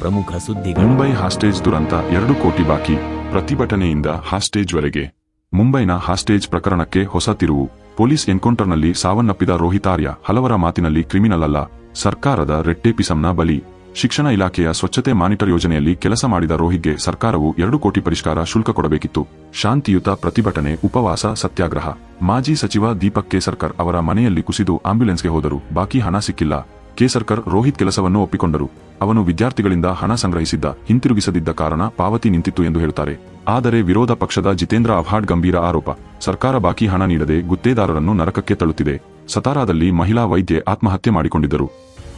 ಪ್ರಮುಖ ಸುದ್ದಿ ಮುಂಬೈ ಹಾಸ್ಟೇಜ್ ದುರಂತ ಎರಡು ಕೋಟಿ ಬಾಕಿ. ಪ್ರತಿಭಟನೆಯಿಂದ ಹಾಸ್ಟೇಜ್ವರೆಗೆ ಮುಂಬೈನ ಹಾಸ್ಟೇಜ್ ಪ್ರಕರಣಕ್ಕೆ ಹೊಸ ತಿರುವು. ಪೊಲೀಸ್ ಎನ್ಕೌಂಟರ್ನಲ್ಲಿ ಸಾವನ್ನಪ್ಪಿದ ರೋಹಿತಾರ್ಯ ಹಲವರ ಮಾತಿನಲ್ಲಿ ಕ್ರಿಮಿನಲ್ ಅಲ್ಲ. ಸರ್ಕಾರದ ರೆಟ್ಟೇಪಿಸಂನ ಬಲಿ. ಶಿಕ್ಷಣ ಇಲಾಖೆಯ ಸ್ವಚ್ಛತೆ ಮಾನಿಟರ್ ಯೋಜನೆಯಲ್ಲಿ ಕೆಲಸ ಮಾಡಿದ ರೋಹಿತ್ಗೆ ಸರ್ಕಾರವು ಎರಡು ಕೋಟಿ ಪರಿಷ್ಕಾರ ಶುಲ್ಕ ಕೊಡಬೇಕಿತ್ತು. ಶಾಂತಿಯುತ ಪ್ರತಿಭಟನೆ, ಉಪವಾಸ, ಸತ್ಯಾಗ್ರಹ. ಮಾಜಿ ಸಚಿವ ದೀಪಕ್ ಕೇಸರ್ಕರ್ ಅವರ ಮನೆಯಲ್ಲಿ ಕುಸಿದು ಆಂಬ್ಯುಲೆನ್ಸ್ಗೆ ಹೋದರು. ಬಾಕಿ ಹಣ ಸಿಕ್ಕಿಲ್ಲ. ಕೇಸರ್ಕರ್ ರೋಹಿತ್ ಕೆಲಸವನ್ನು ಒಪ್ಪಿಕೊಂಡರು. ಅವನು ವಿದ್ಯಾರ್ಥಿಗಳಿಂದ ಹಣ ಸಂಗ್ರಹಿಸಿದ್ದ, ಹಿಂತಿರುಗಿಸದಿದ್ದ ಕಾರಣ ಪಾವತಿ ನಿಂತಿತ್ತು ಎಂದು ಹೇಳುತ್ತಾರೆ. ಆದರೆ ವಿರೋಧ ಪಕ್ಷದ ಜಿತೇಂದ್ರ ಅಭಾಡ್ ಗಂಭೀರ ಆರೋಪ. ಸರ್ಕಾರ ಬಾಕಿ ಹಣ ನೀಡದೆ ಗುತ್ತೇದಾರರನ್ನು ನರಕಕ್ಕೆ ತಳ್ಳುತ್ತಿದೆ. ಸತಾರಾದಲ್ಲಿ ಮಹಿಳಾ ವೈದ್ಯೆ ಆತ್ಮಹತ್ಯೆ ಮಾಡಿಕೊಂಡಿದ್ದರು.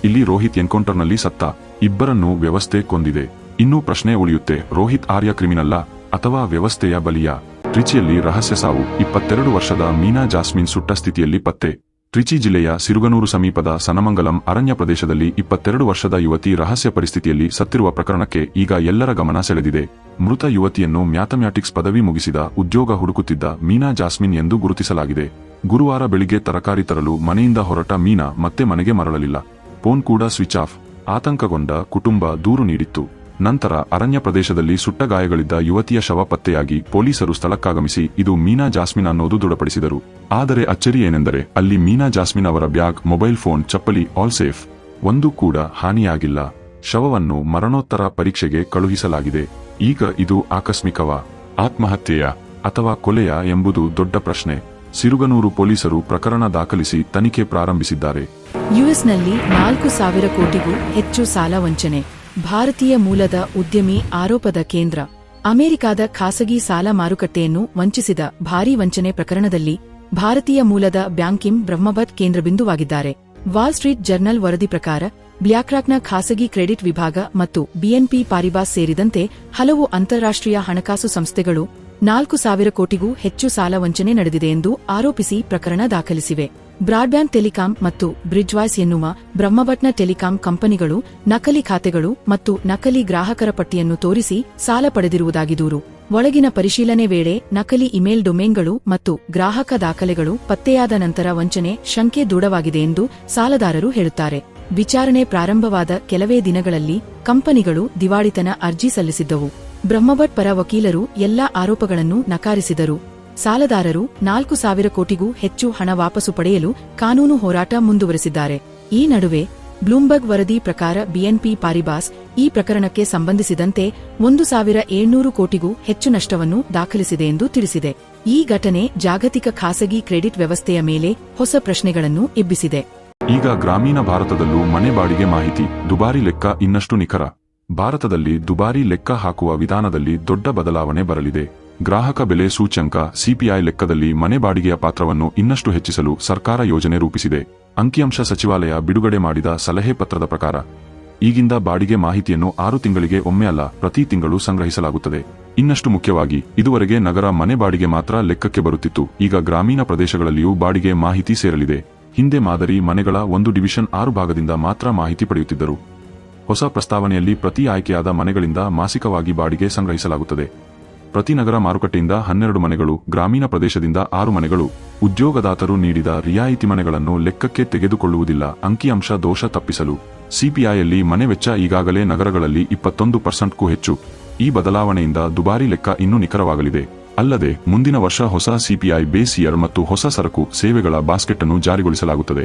ಇಲ್ಲಿ ರೋಹಿತ್ ಎನ್ಕೌಂಟರ್ನಲ್ಲಿ ಸತ್ತ. ಇಬ್ಬರನ್ನು ವ್ಯವಸ್ಥೆ ಕೊಂದಿದೆ. ಇನ್ನೂ ಪ್ರಶ್ನೆ ಉಳಿಯುತ್ತೆ, ರೋಹಿತ್ ಆರ್ಯ ಕ್ರಿಮಿನಲ್ಲ ಅಥವಾ ವ್ಯವಸ್ಥೆಯ ಬಲಿಯ? ತ್ರಿಚಿಯಲ್ಲಿ ರಹಸ್ಯ ಸಾವು, ಇಪ್ಪತ್ತೆರಡು ವರ್ಷದ ಮೀನಾ ಜಾಸ್ಮಿನ್ ಸುಟ್ಟ ಸ್ಥಿತಿಯಲ್ಲಿ ಪತ್ತೆ. ಟ್ರಿಚಿ ಜಿಲ್ಲೆಯ ಸಿರುಗನೂರು ಸಮೀಪದ ಸನಮಂಗಲಂ ಅರಣ್ಯ ಪ್ರದೇಶದಲ್ಲಿ ಇಪ್ಪತ್ತೆರಡು ವರ್ಷದ ಯುವತಿ ರಹಸ್ಯ ಪರಿಸ್ಥಿತಿಯಲ್ಲಿ ಸತ್ತಿರುವ ಪ್ರಕರಣಕ್ಕೆ ಈಗ ಎಲ್ಲರ ಗಮನ ಸೆಳೆದಿದೆ. ಮೃತ ಯುವತಿಯನ್ನು ಮ್ಯಾಥಮ್ಯಾಟಿಕ್ಸ್ ಪದವಿ ಮುಗಿಸಿದ ಉದ್ಯೋಗ ಹುಡುಕುತ್ತಿದ್ದ ಮೀನಾ ಜಾಸ್ಮಿನ್ ಎಂದು ಗುರುತಿಸಲಾಗಿದೆ. ಗುರುವಾರ ಬೆಳಿಗ್ಗೆ ತರಕಾರಿ ತರಲು ಮನೆಯಿಂದ ಹೊರಟ ಮೀನಾ ಮತ್ತೆ ಮನೆಗೆ ಮರಳಲಿಲ್ಲ. ಫೋನ್ ಕೂಡ ಸ್ವಿಚ್ ಆಫ್. ಆತಂಕಗೊಂಡ ಕುಟುಂಬ ದೂರು ನೀಡಿತ್ತು. ನಂತರ ಅರಣ್ಯ ಪ್ರದೇಶದಲ್ಲಿ ಸುಟ್ಟ ಗಾಯಗಳಿದ್ದ ಯುವತಿಯ ಶವ ಪತ್ತೆಯಾಗಿ ಪೊಲೀಸರು ಸ್ಥಳಕ್ಕಾಗಮಿಸಿ ಇದು ಮೀನಾ ಜಾಸ್ಮಿನ್ ಅನ್ನೋದು ದೃಢಪಡಿಸಿದರು. ಆದರೆ ಅಚ್ಚರಿ ಏನೆಂದರೆ ಅಲ್ಲಿ ಮೀನಾ ಜಾಸ್ಮಿನ್ ಅವರ ಬ್ಯಾಗ್, ಮೊಬೈಲ್ ಫೋನ್, ಚಪ್ಪಲಿ, ಆಲ್ ಸೇಫ್. ಒಂದು ಕೂಡ ಹಾನಿಯಾಗಿಲ್ಲ. ಶವವನ್ನು ಮರಣೋತ್ತರ ಪರೀಕ್ಷೆಗೆ ಕಳುಹಿಸಲಾಗಿದೆ. ಈಗ ಇದು ಆಕಸ್ಮಿಕವ? ಆತ್ಮಹತ್ಯೆಯ ಅಥವಾ ಕೊಲೆಯ ಎಂಬುದು ದೊಡ್ಡ ಪ್ರಶ್ನೆ. ಸಿರುಗನೂರು ಪೊಲೀಸರು ಪ್ರಕರಣ ದಾಖಲಿಸಿ ತನಿಖೆ ಪ್ರಾರಂಭಿಸಿದ್ದಾರೆ. ಯುಎಸ್ನಲ್ಲಿ ನಾಲ್ಕು ಸಾವಿರ ಕೋಟಿಗೂ ಹೆಚ್ಚು ಸಾಲ ವಂಚನೆ. ಭಾರತೀಯ ಮೂಲದ ಉದ್ಯಮಿ ಆರೋಪದ ಕೇಂದ್ರ. ಅಮೆರಿಕಾದ ಖಾಸಗಿ ಸಾಲ ಮಾರುಕಟ್ಟೆಯನ್ನು ವಂಚಿಸಿದ ಭಾರೀ ವಂಚನೆ ಪ್ರಕರಣದಲ್ಲಿ ಭಾರತೀಯ ಮೂಲದ ಬ್ಯಾಂಕಿಂ ಬ್ರಹ್ಮಭತ್ ಕೇಂದ್ರಬಿಂದುವಾಗಿದ್ದಾರೆ. ವಾಲ್ ಸ್ಟ್ರೀಟ್ ಜರ್ನಲ್ ವರದಿ ಪ್ರಕಾರ, ಬ್ಲ್ಯಾಕ್ರಾಕ್ನ ಖಾಸಗಿ ಕ್ರೆಡಿಟ್ ವಿಭಾಗ ಮತ್ತು ಬಿಎನ್ಪಿ ಪಾರಿಬಾಸ್ ಸೇರಿದಂತೆ ಹಲವು ಅಂತಾರಾಷ್ಟ್ರೀಯ ಹಣಕಾಸು ಸಂಸ್ಥೆಗಳು ನಾಲ್ಕು ಸಾವಿರ ಕೋಟಿಗೂ ಹೆಚ್ಚು ಸಾಲ ವಂಚನೆ ನಡೆದಿದೆ ಎಂದು ಆರೋಪಿಸಿ ಪ್ರಕರಣ ದಾಖಲಿಸಿವೆ. ಬ್ರಾಡ್ಬ್ಯಾಂಡ್ ಟೆಲಿಕಾಂ ಮತ್ತು ಬ್ರಿಡ್ಜ್ವಾಯ್ಸ್ ಎನ್ನುವ ಬ್ರಹ್ಮಭಟ್ನ ಟೆಲಿಕಾಂ ಕಂಪನಿಗಳು ನಕಲಿ ಖಾತೆಗಳು ಮತ್ತು ನಕಲಿ ಗ್ರಾಹಕರ ಪಟ್ಟಿಯನ್ನು ತೋರಿಸಿ ಸಾಲ ಪಡೆದಿರುವುದಾಗಿ ದೂರು. ಒಳಗಿನ ಪರಿಶೀಲನೆ ವೇಳೆ ನಕಲಿ ಇಮೇಲ್ ಡೊಮೇನ್ಗಳು ಮತ್ತು ಗ್ರಾಹಕ ದಾಖಲೆಗಳು ಪತ್ತೆಯಾದ ನಂತರ ವಂಚನೆ ಶಂಕೆ ದೃಢವಾಗಿದೆ ಎಂದು ಸಾಲದಾರರು ಹೇಳುತ್ತಾರೆ. ವಿಚಾರಣೆ ಪ್ರಾರಂಭವಾದ ಕೆಲವೇ ದಿನಗಳಲ್ಲಿ ಕಂಪನಿಗಳು ದಿವಾಳಿತನ ಅರ್ಜಿ ಸಲ್ಲಿಸಿದ್ದವು. ಬ್ರಹ್ಮಭಟ್ ಪರ ವಕೀಲರು ಎಲ್ಲಾ ಆರೋಪಗಳನ್ನು ನಕಾರಿಸಿದರು. ಸಾಲದಾರರು ನಾಲ್ಕು ಸಾವಿರ ಕೋಟಿಗೂ ಹೆಚ್ಚು ಹಣ ವಾಪಸು ಪಡೆಯಲು ಕಾನೂನು ಹೋರಾಟ ಮುಂದುವರೆಸಿದ್ದಾರೆ. ಈ ನಡುವೆ ಬ್ಲೂಮ್ಬರ್ಗ್ ವರದಿ ಪ್ರಕಾರ ಬಿಎನ್ಪಿ ಪಾರಿಬಾಸ್ ಈ ಪ್ರಕರಣಕ್ಕೆ ಸಂಬಂಧಿಸಿದಂತೆ ಒಂದು ಸಾವಿರ ಏಳ್ನೂರು ಕೋಟಿಗೂ ಹೆಚ್ಚು ನಷ್ಟವನ್ನು ದಾಖಲಿಸಿದೆ ಎಂದು ತಿಳಿಸಿದೆ. ಈ ಘಟನೆ ಜಾಗತಿಕ ಖಾಸಗಿ ಕ್ರೆಡಿಟ್ ವ್ಯವಸ್ಥೆಯ ಮೇಲೆ ಹೊಸ ಪ್ರಶ್ನೆಗಳನ್ನು ಎಬ್ಬಿಸಿದೆ. ಈಗ ಗ್ರಾಮೀಣ ಭಾರತದಲ್ಲೂ ಮನೆ ಬಾಡಿಗೆ ಮಾಹಿತಿ, ದುಬಾರಿ ಲೆಕ್ಕ ಇನ್ನಷ್ಟು ನಿಖರ. ಭಾರತದಲ್ಲಿ ದುಬಾರಿ ಲೆಕ್ಕ ಹಾಕುವ ವಿಧಾನದಲ್ಲಿ ದೊಡ್ಡ ಬದಲಾವಣೆ ಬರಲಿದೆ. ಗ್ರಾಹಕ ಬೆಲೆ ಸೂಚ್ಯಂಕ ಸಿಪಿಐ ಲೆಕ್ಕದಲ್ಲಿ ಮನೆ ಬಾಡಿಗೆಯ ಪಾತ್ರವನ್ನು ಇನ್ನಷ್ಟು ಹೆಚ್ಚಿಸಲು ಸರ್ಕಾರ ಯೋಜನೆ ರೂಪಿಸಿದೆ. ಅಂಕಿಅಂಶ ಸಚಿವಾಲಯ ಬಿಡುಗಡೆ ಮಾಡಿದ ಸಲಹೆ ಪತ್ರದ ಪ್ರಕಾರ, ಈಗಿಂದ ಬಾಡಿಗೆ ಮಾಹಿತಿಯನ್ನು ಆರು ತಿಂಗಳಿಗೆ ಒಮ್ಮೆ ಅಲ್ಲ, ಪ್ರತಿ ತಿಂಗಳು ಸಂಗ್ರಹಿಸಲಾಗುತ್ತದೆ. ಇನ್ನಷ್ಟು ಮುಖ್ಯವಾಗಿ, ಇದುವರೆಗೆ ನಗರ ಮನೆ ಬಾಡಿಗೆ ಮಾತ್ರ ಲೆಕ್ಕಕ್ಕೆ ಬರುತ್ತಿತ್ತು. ಈಗ ಗ್ರಾಮೀಣ ಪ್ರದೇಶಗಳಲ್ಲಿಯೂ ಬಾಡಿಗೆ ಮಾಹಿತಿ ಸೇರಲಿದೆ. ಹಿಂದೆ ಮಾದರಿ ಮನೆಗಳ ಒಂದು ಡಿವಿಷನ್ ಆರು ಭಾಗದಿಂದ ಮಾತ್ರ ಮಾಹಿತಿ ಪಡೆಯುತ್ತಿದ್ದರು. ಹೊಸ ಪ್ರಸ್ತಾವನೆಯಲ್ಲಿ ಪ್ರತಿ ಆಯ್ಕೆಯಾದ ಮನೆಗಳಿಂದ ಮಾಸಿಕವಾಗಿ ಬಾಡಿಗೆ ಸಂಗ್ರಹಿಸಲಾಗುತ್ತದೆ. ಪ್ರತಿ ನಗರ ಮಾರುಕಟ್ಟೆಯಿಂದ ಹನ್ನೆರಡು ಮನೆಗಳು, ಗ್ರಾಮೀಣ ಪ್ರದೇಶದಿಂದ ಆರು ಮನೆಗಳು. ಉದ್ಯೋಗದಾತರು ನೀಡಿದ ರಿಯಾಯಿತಿ ಮನೆಗಳನ್ನು ಲೆಕ್ಕಕ್ಕೆ ತೆಗೆದುಕೊಳ್ಳುವುದಿಲ್ಲ ಅಂಕಿಅಂಶ ದೋಷ ತಪ್ಪಿಸಲು. ಸಿಪಿಐಯಲ್ಲಿ ಮನೆ ವೆಚ್ಚ ಈಗಾಗಲೇ ನಗರಗಳಲ್ಲಿ ಇಪ್ಪತ್ತೊಂದು ಪರ್ಸೆಂಟ್ಗೂ ಹೆಚ್ಚು. ಈ ಬದಲಾವಣೆಯಿಂದ ದುಬಾರಿ ಲೆಕ್ಕ ಇನ್ನೂ ನಿಖರವಾಗಲಿದೆ. ಅಲ್ಲದೆ, ಮುಂದಿನ ವರ್ಷ ಹೊಸ ಸಿಪಿಐ ಬೇಸಿಯರ್ ಮತ್ತು ಹೊಸ ಸರಕು ಸೇವೆಗಳ ಬಾಸ್ಕೆಟ್ ಅನ್ನು ಜಾರಿಗೊಳಿಸಲಾಗುತ್ತದೆ.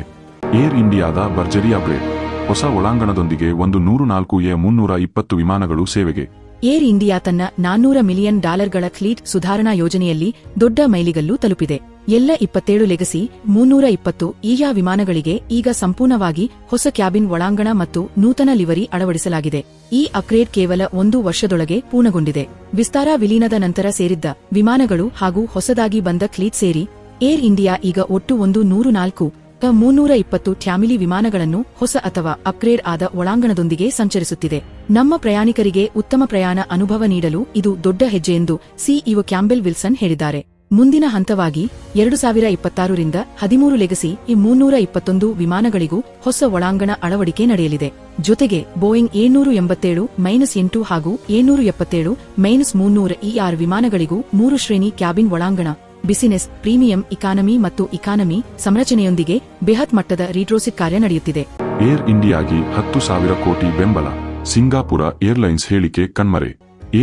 ಏರ್ ಇಂಡಿಯಾದ ಭರ್ಜರಿ ಅಪ್ಗ್ರೇಡ್ ಹೊಸ ಒಳಾಂಗಣದೊಂದಿಗೆ ಒಂದು ನೂರು ನಾಲ್ಕು ಎ ಮುನ್ನೂರ ಇಪ್ಪತ್ತು ವಿಮಾನಗಳು ಸೇವೆಗೆ. ಏರ್ ಇಂಡಿಯಾ ತನ್ನ ನಾನ್ನೂರ ಮಿಲಿಯನ್ ಡಾಲರ್ಗಳ ಫ್ಲೀಟ್ ಸುಧಾರಣಾ ಯೋಜನೆಯಲ್ಲಿ ದೊಡ್ಡ ಮೈಲಿಗಲ್ಲು ತಲುಪಿದೆ. ಎಲ್ಲ ಇಪ್ಪತ್ತೇಳು ಲೆಗಸಿ, ಮುನ್ನೂರ ಇಪ್ಪತ್ತು ಈಯಾ ವಿಮಾನಗಳಿಗೆ ಈಗ ಸಂಪೂರ್ಣವಾಗಿ ಹೊಸ ಕ್ಯಾಬಿನ್ ಒಳಾಂಗಣ ಮತ್ತು ನೂತನ ಲಿವರಿ ಅಳವಡಿಸಲಾಗಿದೆ. ಈ ಅಪ್ಗ್ರೇಡ್ ಕೇವಲ ಒಂದು ವರ್ಷದೊಳಗೆ ಪೂರ್ಣಗೊಂಡಿದೆ. ವಿಸ್ತಾರ ವಿಲೀನದ ನಂತರ ಸೇರಿದ್ದ ವಿಮಾನಗಳು ಹಾಗೂ ಹೊಸದಾಗಿ ಬಂದ ಕ್ಲೀಟ್ ಸೇರಿ ಏರ್ ಇಂಡಿಯಾ ಈಗ ಒಟ್ಟು ಒಂದು ನೂರು ನಾಲ್ಕು ಮುನ್ನೂರ ಇಪ್ಪತ್ತು ಟ್ಯಾಮಿಲಿ ವಿಮಾನಗಳನ್ನು ಹೊಸ ಅಥವಾ ಅಪ್ಗ್ರೇಡ್ ಆದ ಒಳಾಂಗಣದೊಂದಿಗೆ ಸಂಚರಿಸುತ್ತಿದೆ. ನಮ್ಮ ಪ್ರಯಾಣಿಕರಿಗೆ ಉತ್ತಮ ಪ್ರಯಾಣ ಅನುಭವ ನೀಡಲು ಇದು ದೊಡ್ಡ ಹೆಜ್ಜೆ ಎಂದು ಸಿಇಒ ಕ್ಯಾಂಬೆಲ್ ವಿಲ್ಸನ್ ಹೇಳಿದ್ದಾರೆ. ಮುಂದಿನ ಹಂತವಾಗಿ ಎರಡು ಸಾವಿರ ಇಪ್ಪತ್ತಾರರಿಂದ ಹದಿಮೂರು ಲೆಗಸಿ ಈ ಮುನ್ನೂರ ಇಪ್ಪತ್ತೊಂದು ವಿಮಾನಗಳಿಗೂ ಹೊಸ ಒಳಾಂಗಣ ಅಳವಡಿಕೆ ನಡೆಯಲಿದೆ. ಜೊತೆಗೆ ಬೋಯಿಂಗ್ ಏಳ್ನೂರು ಎಂಬತ್ತೇಳು ಮೈನಸ್ ಎಂಟು ಹಾಗೂ ಏಳ್ನೂರು ಎಪ್ಪತ್ತೇಳು ಮೈನಸ್ ಮುನ್ನೂರ ಇಆರ್ ಆರು ವಿಮಾನಗಳಿಗೂ ಮೂರು ಶ್ರೇಣಿ ಕ್ಯಾಬಿನ್ ಒಳಾಂಗಣ ಬಿಸಿನೆಸ್, ಪ್ರೀಮಿಯಂ, ಇಕಾನಮಿ ಮತ್ತು ಇಕಾನಮಿ ಸಂರಚನೆಯೊಂದಿಗೆ ಬೃಹತ್ ಮಟ್ಟದ ರೀಟ್ರೋಸಿಟ್ ಕಾರ್ಯ ನಡೆಯುತ್ತಿದೆ. ಏರ್ ಇಂಡಿಯಾಗಿ ಹತ್ತು ಸಾವಿರ ಕೋಟಿ ಬೆಂಬಲ, ಸಿಂಗಾಪುರ ಏರ್ಲೈನ್ಸ್ ಹೇಳಿಕೆ ಕಣ್ಮರೆ.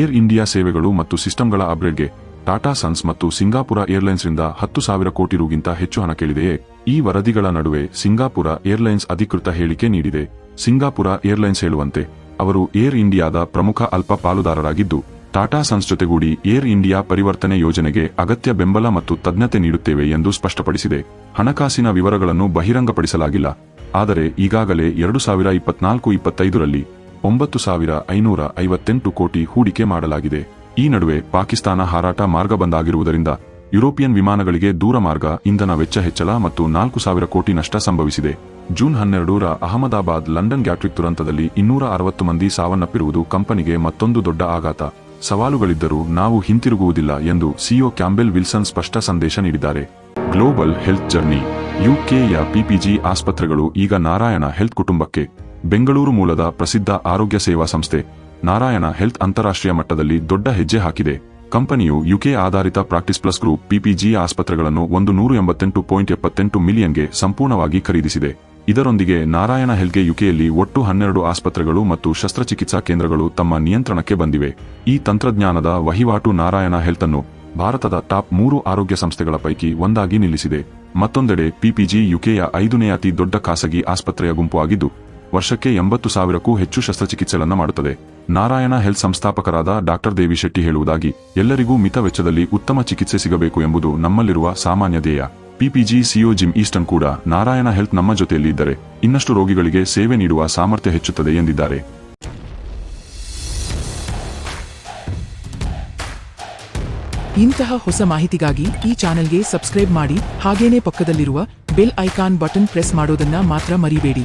ಏರ್ ಇಂಡಿಯಾ ಸೇವೆಗಳು ಮತ್ತು ಸಿಸ್ಟಮ್ಗಳ ಅಪ್ಗ್ರೇಡ್ಗೆ ಟಾಟಾ ಸನ್ಸ್ ಮತ್ತು ಸಿಂಗಾಪುರ ಏರ್ಲೈನ್ಸ್ರಿಂದ ಹತ್ತು ಸಾವಿರ ಕೋಟಿ ರುಗಿಂತ ಹೆಚ್ಚು ಹಣ ಕೇಳಿದೆಯೇ? ಈ ವರದಿಗಳ ನಡುವೆ ಸಿಂಗಾಪುರ ಏರ್ಲೈನ್ಸ್ ಅಧಿಕೃತ ಹೇಳಿಕೆ ನೀಡಿದೆ. ಸಿಂಗಾಪುರ ಏರ್ಲೈನ್ಸ್ ಹೇಳುವಂತೆ, ಅವರು ಏರ್ ಇಂಡಿಯಾದ ಪ್ರಮುಖ ಅಲ್ಪ ಪಾಲುದಾರರಾಗಿದ್ದು ಟಾಟಾ ಸನ್ಸ್ ಜೊತೆಗೂಡಿ ಏರ್ ಇಂಡಿಯಾ ಪರಿವರ್ತನೆ ಯೋಜನೆಗೆ ಅಗತ್ಯ ಬೆಂಬಲ ಮತ್ತು ತಜ್ಞತೆ ನೀಡುತ್ತೇವೆ ಎಂದು ಸ್ಪಷ್ಟಪಡಿಸಿದೆ. ಹಣಕಾಸಿನ ವಿವರಗಳನ್ನು ಬಹಿರಂಗಪಡಿಸಲಾಗಿಲ್ಲ. ಆದರೆ ಈಗಾಗಲೇ ಎರಡು ಸಾವಿರ ಇಪ್ಪತ್ನಾಲ್ಕು ಇಪ್ಪತ್ತೈದರಲ್ಲಿ ಒಂಬತ್ತು ಸಾವಿರ ಐನೂರ ಐವತ್ತೆಂಟು ಕೋಟಿ ಹೂಡಿಕೆ ಮಾಡಲಾಗಿದೆ. ಈ ನಡುವೆ ಪಾಕಿಸ್ತಾನ ಹಾರಾಟ ಮಾರ್ಗ ಬಂದಾಗಿರುವುದರಿಂದ ಯುರೋಪಿಯನ್ ವಿಮಾನಗಳಿಗೆ ದೂರ ಮಾರ್ಗ, ಇಂಧನ ವೆಚ್ಚ ಹೆಚ್ಚಳ ಮತ್ತು ನಾಲ್ಕು ಸಾವಿರ ಕೋಟಿ ನಷ್ಟ ಸಂಭವಿಸಿದೆ. ಜೂನ್ ಹನ್ನೆರಡರ ಅಹಮದಾಬಾದ್ ಲಂಡನ್ ಗ್ಯಾಟ್ರಿಕ್ ದುರಂತದಲ್ಲಿ ಇನ್ನೂರ ಅರವತ್ತು ಮಂದಿ ಸಾವನ್ನಪ್ಪಿರುವುದು ಕಂಪನಿಗೆ ಮತ್ತೊಂದು ದೊಡ್ಡ ಆಘಾತ. ಸವಾಲುಗಳಿದ್ದರೂ ನಾವು ಹಿಂತಿರುಗುವುದಿಲ್ಲ ಎಂದು ಸಿಒ ಕ್ಯಾಂಬೆಲ್ ವಿಲ್ಸನ್ ಸ್ಪಷ್ಟ ಸಂದೇಶ ನೀಡಿದ್ದಾರೆ. ಗ್ಲೋಬಲ್ ಹೆಲ್ತ್ ಜರ್ನಿ ಯುಕೆಯ ಪಿಪಿಜಿ ಆಸ್ಪತ್ರೆಗಳು ಈಗ ನಾರಾಯಣ ಹೆಲ್ತ್ ಕುಟುಂಬಕ್ಕೆ, ಬೆಂಗಳೂರು ಮೂಲದ ಪ್ರಸಿದ್ಧ ಆರೋಗ್ಯ ಸೇವಾ ಸಂಸ್ಥೆ, ನಾರಾಯಣ ಹೆಲ್ತ್ ಅಂತಾರಾಷ್ಟ್ರೀಯ ಮಟ್ಟದಲ್ಲಿ ದೊಡ್ಡ ಹೆಜ್ಜೆ ಹಾಕಿದೆ. ಕಂಪನಿಯು ಯುಕೆ ಆಧಾರಿತ ಪ್ರಾಕ್ಟಿಸ್ ಪ್ಲಸ್ ಗ್ರೂಪ್ ಪಿಪಿಜಿ ಆಸ್ಪತ್ರೆಗಳನ್ನು ಒಂದು ನೂರ ಎಂಬತ್ತೆಂಟು ಪಾಯಿಂಟ್ ಎಪ್ಪತ್ತೆಂಟು ಮಿಲಿಯನ್ಗೆ ಸಂಪೂರ್ಣವಾಗಿ ಖರೀದಿಸಿದೆ. ಇದರೊಂದಿಗೆ ನಾರಾಯಣ ಹೆಲ್ಗೆ ಯುಕೆಯಲ್ಲಿ ಒಟ್ಟು ಹನ್ನೆರಡು ಆಸ್ಪತ್ರೆಗಳು ಮತ್ತು ಶಸ್ತ್ರಚಿಕಿತ್ಸಾ ಕೇಂದ್ರಗಳು ತಮ್ಮ ನಿಯಂತ್ರಣಕ್ಕೆ ಬಂದಿವೆ. ಈ ತಂತ್ರಜ್ಞಾನದ ವಹಿವಾಟು ನಾರಾಯಣ ಹೆಲ್ತ್ ಅನ್ನು ಭಾರತದ ಟಾಪ್ ಮೂರು ಆರೋಗ್ಯ ಸಂಸ್ಥೆಗಳ ಪೈಕಿ ಒಂದಾಗಿ ನಿಲ್ಲಿಸಿದೆ. ಮತ್ತೊಂದೆಡೆ ಪಿಪಿಜಿ ಯುಕೆಯ ಐದನೇ ಅತಿ ದೊಡ್ಡ ಖಾಸಗಿ ಆಸ್ಪತ್ರೆಯ ಗುಂಪು ಆಗಿದ್ದು, ವರ್ಷಕ್ಕೆ ಎಂಬತ್ತು ಸಾವಿರಕ್ಕೂ ಹೆಚ್ಚು ಶಸ್ತ್ರಚಿಕಿತ್ಸೆಗಳನ್ನು ಮಾಡುತ್ತದೆ. ನಾರಾಯಣ ಹೆಲ್ತ್ ಸಂಸ್ಥಾಪಕರಾದ ಡಾಕ್ಟರ್ ದೇವಿ ಶೆಟ್ಟಿ ಹೇಳುವುದಾಗಿ, ಎಲ್ಲರಿಗೂ ಮಿತ ವೆಚ್ಚದಲ್ಲಿ ಉತ್ತಮ ಚಿಕಿತ್ಸೆ ಸಿಗಬೇಕು ಎಂಬುದು ನಮ್ಮಲ್ಲಿರುವ ಸಾಮಾನ್ಯ ಧ್ಯೇಯ. ಪಿಪಿಜಿ ಸಿಒ ಜಿಮ್ ಈಸ್ಟನ್ ಕೂಡ ನಾರಾಯಣ ಹೆಲ್ತ್ ನಮ್ಮ ಜೊತೆಯಲ್ಲಿ ಇದ್ದರೆ, ಇನ್ನಷ್ಟು ರೋಗಿಗಳಿಗೆ ಸೇವೆ ನೀಡುವ ಸಾಮರ್ಥ್ಯ ಹೆಚ್ಚುತ್ತದೆ ಎಂದಿದ್ದಾರೆ. ಇಂತಹ ಹೊಸ ಮಾಹಿತಿಗಾಗಿ ಈ ಚಾನೆಲ್ಗೆ ಸಬ್ಸ್ಕ್ರೈಬ್ ಮಾಡಿ, ಹಾಗೇನೇ ಪಕ್ಕದಲ್ಲಿರುವ ಬೆಲ್ ಐಕಾನ್ ಬಟನ್ ಪ್ರೆಸ್ ಮಾಡೋದನ್ನ ಮಾತ್ರ ಮರಿಬೇಡಿ.